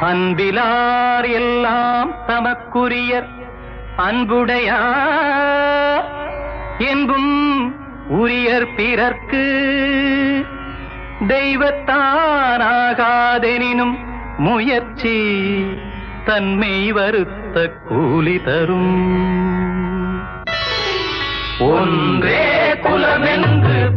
அன்பிலார் எல்லாம் தமக்குரியர் அன்புடையார் என்பும் உரியர் பிறர்க்கு. தெய்வத்தானாகாதெனினும் முயற்சி தன்மை வருத்த கூலி தரும். ஒன்றே குலமென்று